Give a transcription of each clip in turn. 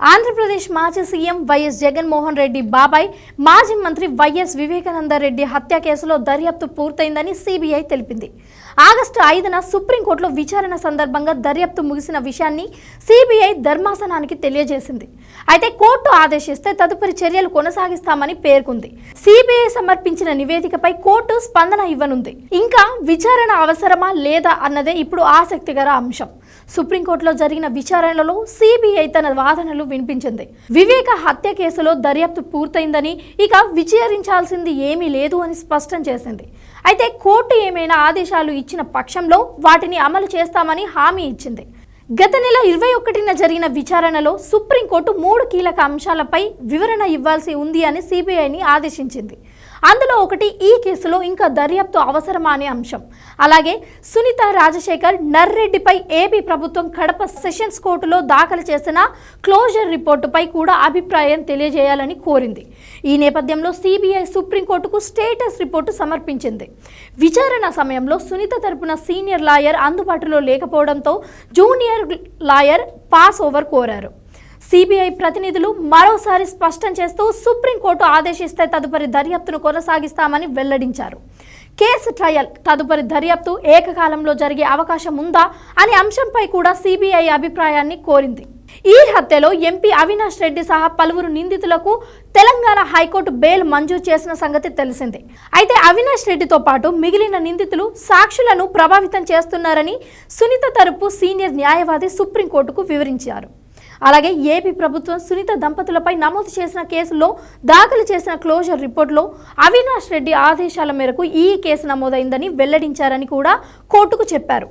ఆంధ్రప్రదేశ్ మాజీ CM YS Jaganmohan Reddy బాబాయ్ మాజీ మంత్రి వైఎస్ వివేకానంద రెడ్డి హత్య కేసులో దర్యాప్తు పూర్తయిందని సిబిఐ తెలిపింది. ఆగస్టు ఐదున సుప్రీంకోర్టులో విచారణ సందర్భంగా దర్యాప్తు ముగిసిన విషయాన్ని సిబిఐ ధర్మాసనానికి తెలియజేసింది. అయితే కోర్టు ఆదేశిస్తే తదుపరి చర్యలు కొనసాగిస్తామని పేర్కొంది. సిబిఐ సమర్పించిన నివేదికపై కోర్టు స్పందన ఇవ్వనుంది. ఇంకా విచారణ అవసరమా లేదా అన్నదే ఇప్పుడు ఆసక్తికర అంశం. సుప్రీంకోర్టులో జరిగిన విచారణలో సిబిఐ తన వాదనలు వినిపించింది. వివేక హత్య కేసులో దర్యాప్తు పూర్తయిందని ఇక విచారించాల్సింది ఏమీ లేదు అని స్పష్టం చేసింది. అయితే కోర్టు ఏమైనా ఆదేశాలు ఇచ్చిన పక్షంలో వాటిని అమలు చేస్తామని హామీ ఇచ్చింది. గత నెల ఇరవై ఒకటిన జరిగిన విచారణలో సుప్రీంకోర్టు మూడు కీలక అంశాలపై వివరణ ఇవ్వాల్సి ఉంది అని సిబిఐని ఆదేశించింది. అందులో ఒకటి ఈ కేసులో ఇంకా దర్యాప్తు అవసరమా అనే అంశం. అలాగే సునీత రాజశేఖర్ నర్రెడ్డిపై ఏపీ ప్రభుత్వం కడప సెషన్స్ కోర్టులో దాఖలు చేసిన క్లోజర్ రిపోర్టుపై కూడా అభిప్రాయం తెలియజేయాలని కోరింది. ఈ నేపథ్యంలో సిబిఐ సుప్రీంకోర్టుకు స్టేటస్ రిపోర్టు సమర్పించింది. విచారణ సమయంలో సునీత తరపున సీనియర్ లాయర్ అందుబాటులో లేకపోవడంతో జూనియర్ లాయర్ పాస్ ఓవర్ కోరారు. సిబిఐ ప్రతినిధులు మరోసారి స్పష్టం చేస్తూ సుప్రీంకోర్టు ఆదేశిస్తే తదుపరి దర్యాప్తును కొనసాగిస్తామని వెల్లడించారు. కేసు ట్రయల్ తదుపరి దర్యాప్తు ఏకకాలంలో జరిగే అవకాశం ఉందా అనే అంశంపై కూడా సిబిఐ అభిప్రాయాన్ని కోరింది. ఈ హత్యలో ఎంపీ అవినాష్ రెడ్డి సహా పలువురు నిందితులకు తెలంగాణ హైకోర్టు బెయిల్ మంజూరు చేసిన సంగతి తెలిసిందే. అయితే అవినాష్ రెడ్డితో పాటు మిగిలిన నిందితులు సాక్షులను ప్రభావితం చేస్తున్నారని సునీత తరపు సీనియర్ న్యాయవాది సుప్రీంకోర్టుకు వివరించారు. అలాగే ఏపీ ప్రభుత్వం సునీత దంపతులపై నమోదు చేసిన కేసులో దాఖలు చేసిన క్లోజర్ రిపోర్టులో అవినాష్ రెడ్డి ఆదేశాల మేరకు ఈ కేసు నమోదైందని వెల్లడించారని కూడా కోర్టుకు చెప్పారు.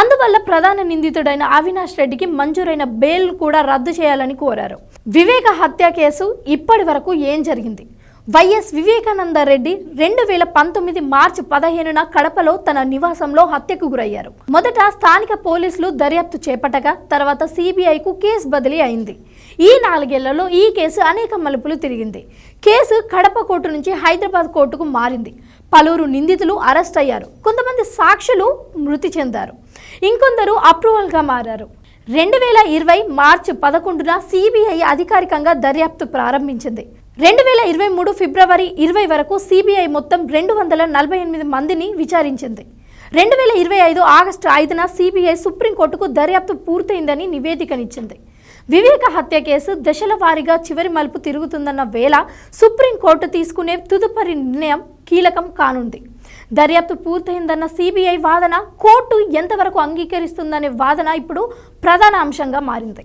అందువల్ల ప్రధాన నిందితుడైన అవినాష్ రెడ్డికి మంజూరైన బెయిల్ కూడా రద్దు చేయాలని కోరారు. వివేక హత్య కేసు ఇప్పటి వరకు ఏం జరిగింది? వైఎస్ వివేకానంద రెడ్డి రెండు వేల పంతొమ్మిది మార్చి పదిహేనున కడపలో తన నివాసంలో హత్యకు గురయ్యారు. మొదట స్థానిక పోలీసులు దర్యాప్తు చేపట్టగా తర్వాత సిబిఐకు కేసు బదిలీ అయింది. ఈ నాలుగేళ్ళలో ఈ కేసు అనేక మలుపులు తిరిగింది. కేసు కడప కోర్టు నుంచి హైదరాబాద్ కోర్టుకు మారింది. పలువురు నిందితులు అరెస్ట్ అయ్యారు. కొంతమంది సాక్షులు మృతి చెందారు. ఇంకొందరు అప్రూవల్గా మారారు. రెండు వేల ఇరవై మార్చి పదకొండున సిబిఐ అధికారికంగా దర్యాప్తు ప్రారంభించింది. రెండు వేల ఇరవై మూడు ఫిబ్రవరి ఇరవై వరకు సిబిఐ మొత్తం రెండు వందల నలభై ఎనిమిది మందిని విచారించింది. రెండు వేల ఇరవై ఐదు ఆగస్టు ఐదున సిబిఐ సుప్రీంకోర్టుకు దర్యాప్తు పూర్తయిందని నివేదికనిచ్చింది. వివేక హత్య కేసు దశల వారీగా చివరి మలుపు తిరుగుతుందన్న వేళ సుప్రీంకోర్టు తీసుకునే తుదుపరి నిర్ణయం కీలకం కానుంది. దర్యాప్తు పూర్తయిందన్న సిబిఐ వాదన కోర్టు ఎంతవరకు అంగీకరిస్తుందనే వాదన ఇప్పుడు ప్రధాన అంశంగా మారింది.